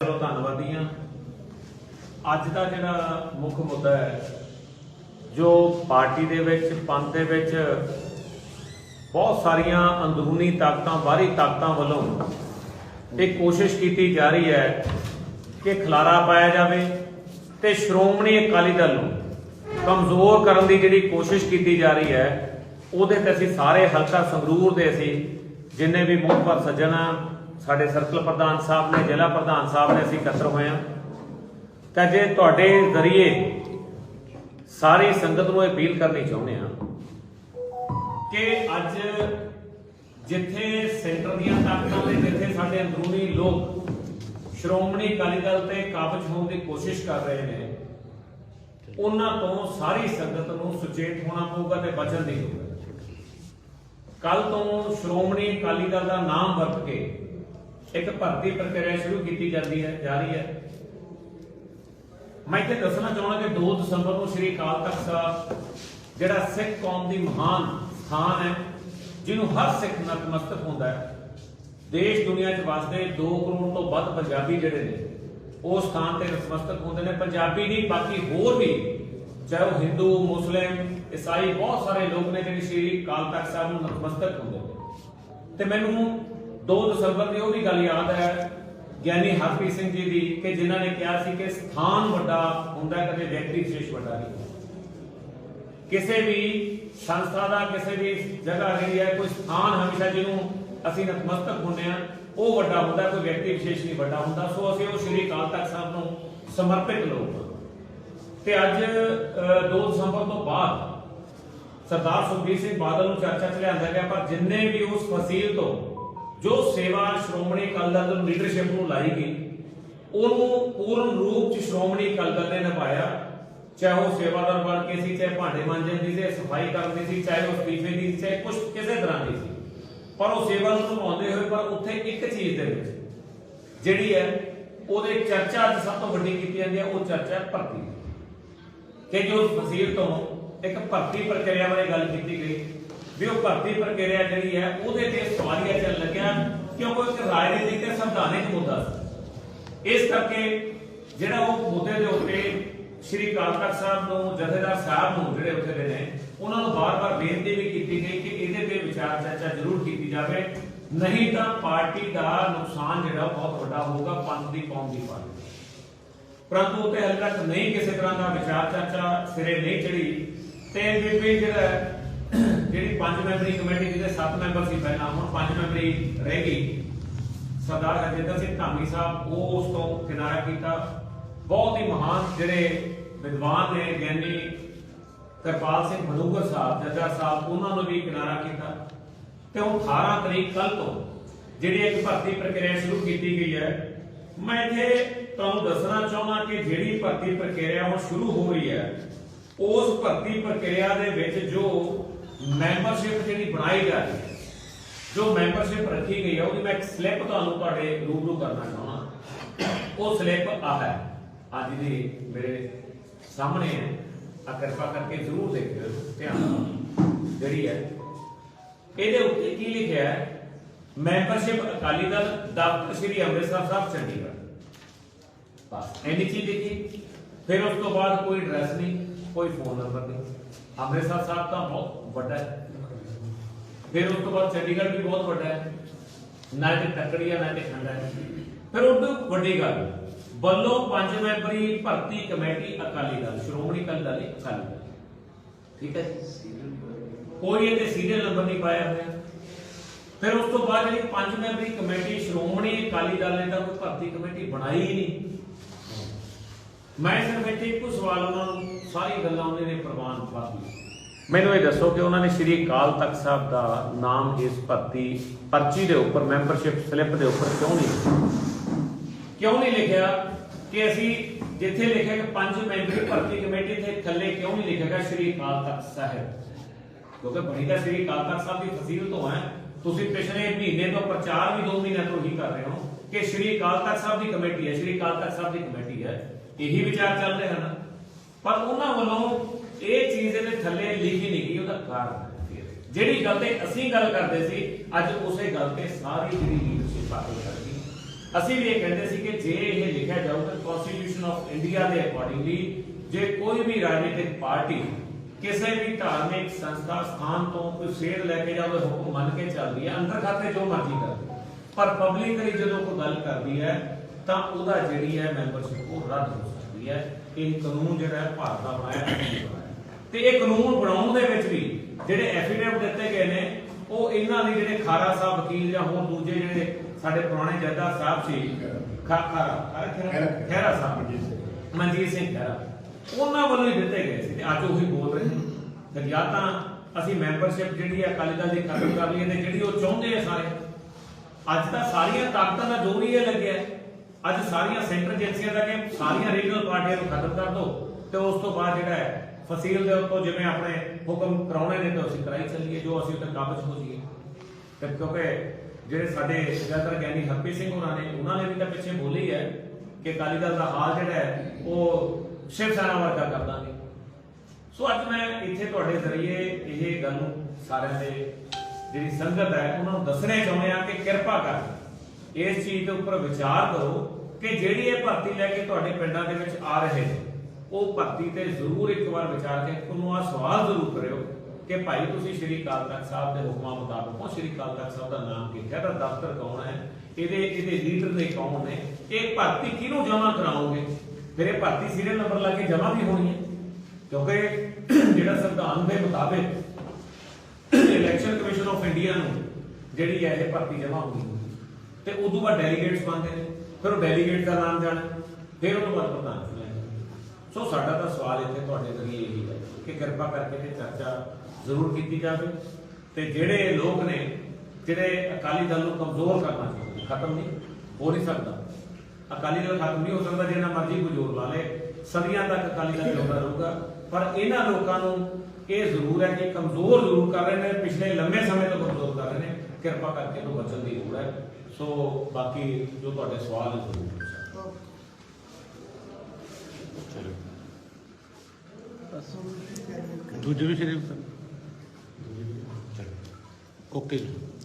ਚਲੋ ਧੰਨਵਾਦੀ ਹਾਂ। ਅੱਜ ਦਾ ਜਿਹੜਾ ਮੁੱਖ ਮੁੱਦਾ ਹੈ, ਜੋ ਪਾਰਟੀ ਦੇ ਵਿੱਚ, ਪੰਥ ਦੇ ਵਿੱਚ ਬਹੁਤ ਸਾਰੀਆਂ ਅੰਦਰੂਨੀ ਤਾਕਤਾਂ, ਬਾਹਰੀ ਤਾਕਤਾਂ ਵੱਲੋਂ ਇਹ ਕੋਸ਼ਿਸ਼ ਕੀਤੀ ਜਾ ਰਹੀ ਹੈ ਕਿ ਖਲਾਰਾ ਪਾਇਆ ਜਾਵੇ ਤੇ ਸ਼੍ਰੋਮਣੀ ਅਕਾਲੀ ਦਲ ਨੂੰ ਕਮਜ਼ੋਰ ਕਰਨ ਦੀ ਜਿਹੜੀ ਕੋਸ਼ਿਸ਼ ਕੀਤੀ ਜਾ ਰਹੀ ਹੈ, ਉਹਦੇ ਤੇ ਅਸੀਂ ਸਾਰੇ ਹਲਕਾ ਸੰਗਰੂਰ ਦੇ ਅਸੀਂ ਜਿੰਨੇ ਵੀ ਮੁਖਬਰ ਸੱਜਣ ਆ ਸਾਡੇ ਸਰਕਲ ਪ੍ਰਧਾਨ ਸਾਹਿਬ ਨੇ, ਜ਼ਿਲ੍ਹਾ ਪ੍ਰਧਾਨ ਸਾਹਿਬ ਨੇ ਅਸੀਂ ਇਕੱਤਰ ਹੋਏ ਹਾਂ। ਤਾਂ ਜੇ ਤੁਹਾਡੇ ਜ਼ਰੀਏ ਸਾਰੀ ਸੰਗਤ ਨੂੰ ਅਪੀਲ ਕਰਨੀ ਚਾਹੁੰਦੇ ਆ ਕਿ ਅੱਜ ਜਿੱਥੇ ਸੈਂਟਰ ਦੀਆਂ ਤਾਕਤਾਂ ਤੇ ਜਿੱਥੇ ਸਾਡੇ ਅੰਦਰੂਨੀ ਲੋਕ ਸ਼੍ਰੋਮਣੀ ਅਕਾਲੀ ਦਲ ਤੇ ਕਾਬਜ ਹੋਣ ਦੀ ਕੋਸ਼ਿਸ਼ ਕਰ ਰਹੇ ਨੇ, ਉਹਨਾਂ ਤੋਂ ਸਾਰੀ ਸੰਗਤ ਨੂੰ ਸੁਚੇਤ ਹੋਣਾ ਪਊਗਾ ਤੇ ਬਚਣ ਦੀ ਲੋੜ ਹੈ। ਕੱਲ ਤੋਂ ਸ਼੍ਰੋਮਣੀ ਅਕਾਲੀ ਦਲ ਦਾ ਨਾਮ ਵਰਤ ਕੇ ਇੱਕ ਭਰਤੀ ਪ੍ਰਕਿਰਿਆ ਸ਼ੁਰੂ ਕੀਤੀ ਜਾਂਦੀ ਹੈ ਜਾ ਰਹੀ ਹੈ। ਮੈਂ ਇੱਥੇ ਦੱਸਣਾ ਚਾਹੁੰਦਾ ਕਿ 2 ਦਸੰਬਰ ਨੂੰ ਸ੍ਰੀ ਅਕਾਲ ਤਖਤ ਸਾਹਿਬ, ਜਿਹੜਾ ਸਿੱਖ ਕੌਮ ਦੀ ਮਹਾਨ ਸਥਾਨ ਹੈ, ਜਿਹਨੂੰ ਹਰ ਸਿੱਖ ਨਤਮਸਤਕ ਹੁੰਦਾ ਹੈ। ਦੇਸ਼ ਦੁਨੀਆ 'ਚ ਵਸਦੇ 2 ਕਰੋੜ ਤੋਂ ਵੱਧ ਪੰਜਾਬੀ ਜਿਹੜੇ ਨੇ, ਉਹ ਸਥਾਨ ਤੇ ਨਤਮਸਤਕ ਹੁੰਦੇ ਨੇ। ਪੰਜਾਬੀ ਨਹੀਂ, ਬਾਕੀ ਹੋਰ ਵੀ, ਚਾਹੇ ਉਹ ਹਿੰਦੂ, ਮੁਸਲਿਮ, ਈਸਾਈ, ਬਹੁਤ ਸਾਰੇ ਲੋਕ ਨੇ ਜਿਹੜੇ ਸ੍ਰੀ ਅਕਾਲ ਤਖਤ ਸਾਹਿਬ ਨੂੰ ਨਤਮਸਤਕ ਹੁੰਦੇ ਨੇ। ਤੇ ਮੈਨੂੰ 2 ਦਸੰਬਰ ਦੀ ਉਹ ਵੀ ਗੱਲ ਯਾਦ ਹੈ ਗਿਆਨੀ ਹਰਪ੍ਰੀਤ ਸਿੰਘ ਜੀ ਦੀ ਕਿ ਜਿਨ੍ਹਾਂ ਨੇ ਕਿਹਾ ਸੀ ਕਿ ਸਥਾਨ ਵੱਡਾ ਹੁੰਦਾ ਕਦੇ ਵਿਅਕਤੀ ਵਿਸ਼ੇਸ਼ ਵੱਡਾ ਨਹੀਂ। ਕਿਸੇ ਵੀ ਸੰਸਥਾ ਦਾ ਕਿਸੇ ਵੀ ਜਗ੍ਹਾ ਜਿਹੜੀ ਹੈ ਕੋਈ ਸਥਾਨ ਹਮੇਸ਼ਾ ਜਿਹਨੂੰ ਅਸੀਂ ਨਤਮਸਤਕ ਹੁੰਦੇ ਆ ਉਹ ਵੱਡਾ ਹੁੰਦਾ ਕੋਈ ਵਿਅਕਤੀ ਵਿਸ਼ੇਸ਼ ਨਹੀਂ ਵੱਡਾ ਹੁੰਦਾ। ਸੋ ਅਸੀਂ ਉਹ ਸ਼੍ਰੀ ਅਕਾਲ ਤਖਤ ਸਾਹਿਬ ਨੂੰ ਸਮਰਪਿਤ ਲੋਕ ਤੇ ਅੱਜ ਅ, 2 ਦਸੰਬਰ ਤੋਂ ਬਾਅਦ ਸਰਦਾਰ ਸੁਖਬੀਰ ਸਿੰਘ ਬਾਦਲ ਨੂੰ ਚਰਚਾ 'ਚ ਲਿਆਂਦਾ ਗਿਆ ਪਰ ਜਿੰਨੇ ਵੀ ਉਸ ਫਸੀਲ ਤੋਂ ਜੋ ਸੇਵਾ ਸ਼੍ਰੋਮਣੀ ਅਕਾਲੀ ਦਲ ਨੂੰ ਲੀਡਰਸ਼ਿਪ ਨੂੰ ਲਾਈ ਗਈ, ਉਹਨੂੰ ਪੂਰਨ ਰੂਪ 'ਚ ਸ਼੍ਰੋਮਣੀ ਅਕਾਲੀ ਦਲ ਨੇ ਨਿਭਾਇਆ। ਚਾਹੇ ਉਹ ਸੇਵਾਦਾਰ ਬਣ ਕੇ ਸੀ, ਚਾਹੇ ਭਾਂਡੇ ਮਾਂਜਣ ਦੀ ਸੀ ਸਫ਼ਾਈ ਕਰਨ ਸੀ, ਚਾਹੇ ਉਹ ਅਸਤੀਫੇ ਦੀ ਚਾਹੇ ਕੁਝ ਕਿਸੇ ਤਰ੍ਹਾਂ ਦੀ ਸੀ। ਪਰ ਉਹ ਸੇਵਾ ਨੂੰ ਨਿਭਾਉਂਦੇ ਹੋਏ, ਪਰ ਉੱਥੇ ਇੱਕ ਚੀਜ਼ ਦੇ ਵਿੱਚ ਜਿਹੜੀ ਹੈ, ਉਹਦੇ ਚਰਚਾ ਅੱਜ ਸਭ ਤੋਂ ਵੱਡੀ ਕੀਤੀ ਜਾਂਦੀ ਹੈ, ਉਹ ਚਰਚਾ ਹੈ ਭਰਤੀ। ਕਿ ਜੋ ਫਸੀਲ ਤੋਂ ਇੱਕ ਭਰਤੀ ਪ੍ਰਕਿਰਿਆ ਬਾਰੇ ਗੱਲ ਕੀਤੀ ਗਈ। ਵੀ ਉਹ ਭਰਤੀ ਪ੍ਰਕਿਰਿਆ ਜਿਹੜੀ ਹੈ, ਉਹਦੇ ਤੇ ਸਵਾਲੀਆ ਚੱਲ ਲੱਗਿਆ, ਕਿਉਂਕਿ ਇੱਕ ਰਾਜਨੀਤਿਕ ਤੇ ਸੰਵਿਧਾਨਿਕ ਮੁੱਦਾ ਸੀ। ਇਸ ਕਰਕੇ ਜਿਹੜਾ ਉਹ ਮੁੱਦੇ ਦੇ ਉੱਤੇ ਸ਼੍ਰੀ ਅਕਾਲ ਤਖਤ ਸਾਹਿਬ ਨੂੰ, ਜਥੇਦਾਰ ਸਾਹਿਬ ਨੂੰ ਜਿਹੜੇ ਉੱਥੇ ਦੇ ਨੇ, ਉਹਨਾਂ ਨੂੰ ਬਾਰ-ਬਾਰ ਬੇਨਤੀ ਵੀ ਕੀਤੀ ਗਈ ਕਿ ਇਹਦੇ ਤੇ ਵਿਚਾਰ ਚਰਚਾ ਜ਼ਰੂਰ ਕੀਤੀ ਜਾਵੇ। ਨਹੀਂ ਤਾਂ ਪਾਰਟੀ ਦਾ ਨੁਕਸਾਨ ਜਿਹੜਾ ਬਹੁਤ ਵੱਡਾ ਹੋਊਗਾ, ਪੰਥ ਦੀ, ਕੌਮ ਦੀ ਪਾਰਟੀ ਪਰੰਤੂ ਉੱਤੇ ਹਾਲੇ ਤੱਕ ਨਹੀਂ ਕਿਸੇ ਤਰ੍ਹਾਂ ਦਾ ਵਿਚਾਰ ਚਰਚਾ ਸਿਰੇ ਨਹੀਂ ਚੜੀ ਤੇ ਬੀਬੀ ਜਿਹੜਾ ਜਿਹੜੀ ਪੰਜ ਮੈਂਬਰੀ ਕਮੇਟੀ ਜਿਹਦੇ ਸੱਤ ਮੈਂਬਰ ਸੀ ਪਹਿਲਾਂ, ਹੁਣ ਪੰਜ ਮੈਂਬਰੀ ਰਹਿ ਗਈ। ਸਰਦਾਰ ਹਰਜਿੰਦਰ ਸਿੰਘ ਧਾਮੀ ਸਾਹਿਬ, ਉਹ ਉਸ ਤੋਂ ਕਿਨਾਰਾ ਕੀਤਾ। ਬਹੁਤ ਹੀ ਮਹਾਨ ਜਿਹੜੇ ਵਿਦਵਾਨ ਨੇ, ਗਿਆਨੀ ਕਰਪਾਲ ਸਿੰਘ ਮਨੂਗਰ ਸਾਹਿਬ, ਜੱਜਾ ਸਾਹਿਬ, ਉਹਨਾਂ ਨੂੰ ਵੀ ਕਿਨਾਰਾ ਕੀਤਾ। ਤੇ ਉਹ 18 ਤਰੀਕ ਕੱਲ ਤੋਂ ਜਿਹੜੀ ਇੱਕ ਭਰਤੀ ਪ੍ਰਕਿਰਿਆ ਸ਼ੁਰੂ ਕੀਤੀ ਗਈ ਹੈ, ਮੈਂ ਇੱਥੇ ਤੁਹਾਨੂੰ ਦੱਸਣਾ ਚਾਹੁੰਦਾ ਕਿ ਜਿਹੜੀ ਭਰਤੀ ਪ੍ਰਕਿਰਿਆ ਹੁਣ ਸ਼ੁਰੂ ਹੋ ਰਹੀ ਹੈ, ਉਸ ਭਰਤੀ ਪ੍ਰਕਿਰਿਆ ਦੇ ਵਿੱਚ ਜੋ ਮੈਂਬਰਸ਼ਿਪ ਜਿਹੜੀ ਬਣਾਈ ਜਾ ਰਹੀ ਹੈ, ਜੋ ਮੈਂਬਰਸ਼ਿਪ ਰੱਖੀ ਗਈ ਹੈ, ਉਹਦੀ ਮੈਂ ਇੱਕ ਸਲਿੱਪ ਤੁਹਾਨੂੰ ਤੁਹਾਡੇ ਰੂਬਰੂ ਕਰਨਾ ਚਾਹੁੰਦਾ। ਉਹ ਸਲਿੱਪ ਆ ਹੈ। ਅੱਜ ਦੀ ਮੇਰੇ ਸਾਹਮਣੇ ਹੈ। ਆ ਕਿਰਪਾ ਕਰਕੇ ਜ਼ਰੂਰ ਦੇਖਿਓ, ਧਿਆਨ ਨਾਲ। ਜਿਹੜੀ ਹੈ, ਇਹਦੇ ਉੱਤੇ ਕੀ ਲਿਖਿਆ ਹੈ? ਮੈਂਬਰਸ਼ਿਪ ਅਕਾਲੀ ਦਲ ਦਫ਼ਤਰ ਸ੍ਰੀ ਅੰਮ੍ਰਿਤਸਰ ਸਾਹਿਬ, ਚੰਡੀਗੜ੍ਹ। ਬਸ, ਇੰਨੀ ਚੀਜ਼ ਲਿਖੀ ਫਿਰ ਉਸ ਤੋਂ ਬਾਅਦ ਕੋਈ ਐਡਰੈਸ ਨਹੀਂ, ਕੋਈ ਫੋਨ ਨੰਬਰ ਨਹੀਂ। ਅੰਮ੍ਰਿਤਸਰ ਸਾਹਿਬ ਤਾਂ ਬਹੁਤ ਵੱਡਾ ਹੈ। ਫਿਰ ਉਸ ਤੋਂ ਬਾਅਦ ਚੰਡੀਗੜ੍ਹ ਵੀ ਬਹੁਤ ਵੱਡਾ ਹੈ। ਨਾ ਤੇ ਤਕੜੀਆ ਨਾ ਤੇ ਖੰਡਾ ਹੈ ਫਿਰ ਉਹ ਵੱਡੀ ਗੱਲ, ਵੱਲੋਂ ਪੰਜ ਮੈਂਬਰੀ ਭਰਤੀ ਕਮੇਟੀ ਅਕਾਲੀ ਦਲ, ਸ਼੍ਰੋਮਣੀ ਅਕਾਲੀ ਦਲ ਅਕਾਲੀ ਦਲ। ਠੀਕ ਹੈ ਕੋਈ ਇਹਦੇ ਸੀਰੀਅਲ ਨੰਬਰ ਨਹੀਂ ਪਾਇਆ ਹੋਇਆ। ਫਿਰ ਉਸ ਤੋਂ ਬਾਅਦ ਜਿਹੜੀ ਪੰਜ ਮੈਂਬਰੀ ਕਮੇਟੀ, ਸ਼੍ਰੋਮਣੀ ਅਕਾਲੀ ਦਲ ਨੇ ਤਾਂ ਕੋਈ ਭਰਤੀ ਕਮੇਟੀ ਬਣਾਈ ਹੀ ਨਹੀਂ। ਮੈਂ ਸਿਰਫ ਇੱਥੇ ਇੱਕੋ ਸਵਾਲ ਉਹਨਾਂ ਨੂੰ ਸਾਰੀ ਗੱਲਾਂ ਉਹਨੇ ਨੇ ਪ੍ਰਵਾਨ ਕਰਦੀ ਮੈਨੂੰ ਇਹ ਦੱਸੋ ਕਿ ਉਹਨਾਂ ਨੇ ਸ਼੍ਰੀ ਅਕਾਲ ਤਖਤ ਸਾਹਿਬ ਦਾ ਨਾਮ ਇਸ ਭਰਤੀ ਪਰਚੀ ਦੇ ਉੱਪਰ ਮੈਂਬਰਸ਼ਿਪ ਸਲਿੱਪ ਦੇ ਉੱਪਰ ਕਿਉਂ ਨਹੀਂ ਕਿਉਂ ਨਹੀਂ ਲਿਖਿਆ ਕਿ ਅਸੀਂ ਜਿੱਥੇ ਲਿਖਿਆ ਕਿ ਪੰਜ ਮੈਂਬਰੀ ਭਰਤੀ ਕਮੇਟੀ ਤੇ ਥੱਲੇ ਕਿਉਂ ਨਹੀਂ ਲਿਖਿਆ ਗਿਆ ਸ਼੍ਰੀ ਅਕਾਲ ਤਖਤ ਸਾਹਿਬ? ਕਿਉਂਕਿ ਬਣੀ ਤਾਂ ਸ਼੍ਰੀ ਅਕਾਲ ਤਖਤ ਸਾਹਿਬ ਦੀ ਫਸੀਲ ਤੋਂ ਹੈ। ਤੁਸੀਂ ਪਿਛਲੇ ਮਹੀਨੇ ਤੋਂ ਪ੍ਰਚਾਰ ਵੀ ਦੋ ਮਹੀਨਿਆਂ ਤੋਂ ਹੀ ਕਰ ਰਹੇ ਹੋ ਕਿ ਸ਼੍ਰੀ ਅਕਾਲ ਤਖਤ ਸਾਹਿਬ ਦੀ ਕਮੇਟੀ ਹੈ, ਸ਼੍ਰੀ ਅਕਾਲ ਤਖਤ ਸਾਹਿਬ ਦੀ ਕਮੇਟੀ ਹੈ। ਇਹੀ ਵਿਚਾਰ ਚੱਲ ਰਹੇ ਹਨ। ਪਰ ਉਹਨਾਂ ਵੱਲੋਂ ਇਹ ਚੀਜ਼ ਇਹਦੇ ਥੱਲੇ ਲਿਖੀ ਨਹੀਂ ਗਈ, ਉਹਦਾ ਕਾਰਨ ਜਿਹੜੀ ਗੱਲ ਤੇ ਅਸੀਂ ਗੱਲ ਕਰਦੇ ਸੀ, ਅੱਜ ਉਸੇ ਗੱਲ ਤੇ ਸਾਰੀ ਜਿਹੜੀ ਲੀਡਰਸ਼ਿਪ ਆਕੇ ਕਰ ਗਈ ਅਸੀਂ ਵੀ ਇਹ ਕਹਿੰਦੇ ਸੀ ਕਿ ਜੇ ਇਹ ਆਫ ਇੰਡੀਆ ਦੇ ਅਕੋਰਡਿੰਗਲੀ ਜੇ ਕੋਈ ਵੀ ਰਾਜਨੀਤਿਕ ਪਾਰਟੀ ਕਿਸੇ ਵੀ ਧਾਰਮਿਕ ਸੰਸਥਾ, ਸਥਾਨ ਤੋਂ ਕੋਈ ਸੇਧ ਲੈ ਕੇ ਜਾਵੇ, ਹੁਕਮ ਮੰਨ ਕੇ ਚੱਲਦੀ ਹੈ, ਅੰਦਰ ਖਾਤੇ ਜੋ ਮਰਜ਼ੀ ਕਰਦੀ ਪਰ ਪਬਲਿਕਲੀ ਜਦੋਂ ਕੋਈ ਗੱਲ ਕਰਦੀ ਹੈ, ਤਾਂ ਉਹਦਾ ਜਿਹੜੀ ਹੈ ਮੈਂਬਰਸ਼ਿਪ ਉਹ ਰੱਦ ਹੋ ਸਕਦੀ ਹੈ। ਇਹ ਕਾਨੂੰਨ ਜਿਹੜਾ ਹੈ, ਭਾਰਤ ਦਾ ਬਣਾਇਆ ਹੈ ਤੇ ਇਹ ਕਾਨੂੰਨ ਬਣਾਉਣ ਦੇ ਵਿੱਚ ਵੀ ਜਿਹੜੇ ਐਫੀਡੇਵਿਟ ਦਿੱਤੇ ਗਏ ਨੇ ਉਹ ਇਹਨਾਂ ਦੇ ਜਿਹੜੇ ਖਾਰਾ ਸਾਹਿਬ ਵਕੀਲ ਜਾਂ ਹੋਰ ਦੂਜੇ ਜਿਹੜੇ ਸਾਡੇ ਪੁਰਾਣੇ ਜੱਦਾ ਸਾਹਿਬ ਸੀ ਖਾਰਾ ਖਾਰਾ ਸਾਹਿਬ। ਮਨਜੀਤ ਸਿੰਘ। ਖਹਿਰਾ। ਉਹਨਾਂ ਵੱਲੋਂ ਹੀ ਦਿੱਤੇ ਗਏ ਸੀ ਤੇ ਅੱਜ ਉਹੀ ਬੋਲ ਰਹੇ ਨੇ। ਤੇ ਜਾਂ ਤਾਂ ਅਸੀਂ ਮੈਂਬਰਸ਼ਿਪ ਜਿਹੜੀ ਹੈ ਅਕਾਲੀ ਦਲ ਦੀ ਖਤਮ ਕਰ ਲਈਏ ਤੇ ਜਿਹੜੀ ਉਹ ਚਾਹੁੰਦੇ ਆ ਸਾਰੇ ਅੱਜ ਤਾਂ ਸਾਰੀਆਂ ਤਾਕਤਾਂ ਦਾ ਜ਼ੋਰ ਹੀ ਇਹ ਲੱਗਿਆ। ਅੱਜ ਸਾਰੀਆਂ ਸੈਂਟਰ ਏਜੰਸੀਆਂ ਦਾ ਕਿ ਸਾਰੀਆਂ ਰੀਜਨਲ ਪਾਰਟੀਆਂ ਨੂੰ ਖਤਮ ਕਰ ਦਿਓ ਤੇ ਉਸ ਤੋਂ ਬਾਅਦ ਜਿਹੜਾ ਹੈ ਫਸੀਲ ਦੇ ਉੱਤੋਂ ਜਿਵੇਂ ਆਪਣੇ ਹੁਕਮ ਕਰਾਉਣੇ ਨੇ ਤੇ ਅਸੀਂ ਕਰਾਈ ਚੱਲੀਏ, ਜੋ ਅਸੀਂ ਉੱਤੇ ਕਾਬਜ ਹੋ ਜਾਈਏ। ਤੇ ਕਿਉਂਕਿ ਜਿਹੜੇ ਸਾਡੇ ਜ਼ਿਆਦਾਤਰ ਗਿਆਨੀ ਹਰਪ੍ਰੀਤ ਸਿੰਘ ਹੋਰਾਂ ਨੇ, ਉਹਨਾਂ ਨੇ ਵੀ ਤਾਂ ਪਿੱਛੇ ਬੋਲੀ ਹੈ ਕਿ ਅਕਾਲੀ ਦਲ ਦਾ ਹਾਲ ਜਿਹੜਾ ਹੈ, ਉਹ ਸ਼ਿਵ ਸੈਨਾ ਵਰਗਾ ਕਰ ਦਾਂਗੇ ਸੋ ਅੱਜ ਮੈਂ ਇੱਥੇ ਤੁਹਾਡੇ ਜ਼ਰੀਏ ਇਹ ਗੱਲ ਨੂੰ ਸਾਰਿਆਂ ਦੇ ਜਿਹੜੀ ਸੰਗਤ ਹੈ, ਉਹਨਾਂ ਨੂੰ ਦੱਸਣਾ ਚਾਹੁੰਦੇ ਆ ਕਿ ਕਿਰਪਾ ਕਰਕੇ ਇਸ ਚੀਜ਼ ਦੇ ਉੱਪਰ ਵਿਚਾਰ ਕਰੋ ਕਿ ਜਿਹੜੀ ਇਹ ਭਰਤੀ ਲੈ ਕੇ ਤੁਹਾਡੇ ਪਿੰਡਾਂ ਦੇ ਵਿੱਚ ਆ ਰਹੇ ਨੇ ਉਹ ਭਰਤੀ ਤੇ ਜ਼ਰੂਰ ਇੱਕ ਵਾਰ ਵਿਚਾਰ ਕੇ ਉਹਨੂੰ ਆ ਸਵਾਲ ਜ਼ਰੂਰ ਕਰਿਓ ਕਿ ਭਾਈ ਤੁਸੀਂ ਸ਼੍ਰੀ ਅਕਾਲ ਤਖਤ ਸਾਹਿਬ ਦੇ ਹੁਕਮਾਂ ਮੁਤਾਬਕ ਉਹ ਸ਼੍ਰੀ ਅਕਾਲ ਤਖਤ ਸਾਹਿਬ ਦਾ ਨਾਮ ਕੀ ਹੈ ਦਾ ਦਫ਼ਤਰ ਕੌਣ ਹੈ? ਇਹਦੇ ਇਹਦੇ ਲੀਡਰ ਦੇ ਕੌਣ ਨੇ? ਇਹ ਭਰਤੀ ਕਿਹਨੂੰ ਜਮ੍ਹਾਂ ਕਰਾਓਗੇ? ਫਿਰ ਇਹ ਭਰਤੀ ਸੀਰੀਅਲ ਨੰਬਰ ਲਾ ਕੇ ਜਮ੍ਹਾਂ ਵੀ ਹੋਣੀ ਹੈ। ਕਿਉਂਕਿ ਜਿਹੜਾ ਸੰਵਿਧਾਨ ਦੇ ਮੁਤਾਬਿਕ ਇਲੈਕਸ਼ਨ ਕਮਿਸ਼ਨ ਆਫ ਇੰਡੀਆ ਨੂੰ ਜਿਹੜੀ ਹੈ ਇਹ ਭਰਤੀ ਜਮ੍ਹਾਂ ਹੋਣੀ ਹੈ ਤੇ ਉਦੋਂ ਬਾਅਦ ਡੈਲੀਗੇਟਸ ਬਣਦੇ ਨੇ। ਫਿਰ ਉਹ ਡੈਲੀਗੇਟ ਦਾ ਨਾਮ ਜਾਣਾ। ਫਿਰ ਉਹ ਬਾਅਦ ਪ੍ਰਧਾਨ ਚੁਣਿਆ ਸੋ ਸਾਡਾ ਤਾਂ ਸਵਾਲ ਇੱਥੇ ਤੁਹਾਡੇ ਜ਼ਰੀਏ ਇਹੀ ਹੈ ਕਿ ਕਿਰਪਾ ਕਰਕੇ ਤੇ ਚਰਚਾ ਜ਼ਰੂਰ ਕੀਤੀ ਜਾਵੇ ਤੇ ਜਿਹੜੇ ਲੋਕ ਨੇ, ਜਿਹੜੇ ਅਕਾਲੀ ਦਲ ਨੂੰ ਕਮਜ਼ੋਰ ਕਰਨਾ ਚਾਹੁੰਦੇ ਖਤਮ ਨਹੀਂ, ਹੋ ਨਹੀਂ ਸਕਦਾ। ਅਕਾਲੀ ਦਲ ਖਤਮ ਨਹੀਂ ਹੋ ਸਕਦਾ ਜਿੰਨਾ ਮਰਜ਼ੀ ਕੋਈ ਜ਼ੋਰ ਲਾ ਲੇ ਸਦੀਆਂ ਤੱਕ ਅਕਾਲੀ ਦਲ ਜਿਉਂਦਾ ਰਹੂਗਾ। ਪਰ ਇਹਨਾਂ ਲੋਕਾਂ ਨੂੰ ਇਹ ਜ਼ਰੂਰ ਹੈ ਕਿ ਕਮਜ਼ੋਰ ਜ਼ਰੂਰ ਕਰ ਰਹੇ ਨੇ, ਪਿਛਲੇ ਲੰਮੇ ਸਮੇਂ ਤੋਂ ਕਮਜ਼ੋਰ ਕਰ ਰਹੇ ਨੇ। ਕਿਰਪਾ ਕਰਕੇ ਤੋਂ ਬਚਣ ਦੀ ਲੋੜ ਹੈ। ਸੋ ਬਾਕੀ ਜੋ ਤੁਹਾਡੇ ਸਵਾਲ ਜ਼ਰੂਰ। ਦੂਜੇ ਵੀ ਸ਼ਰੀਫ ਓਕੇ ਜੀ।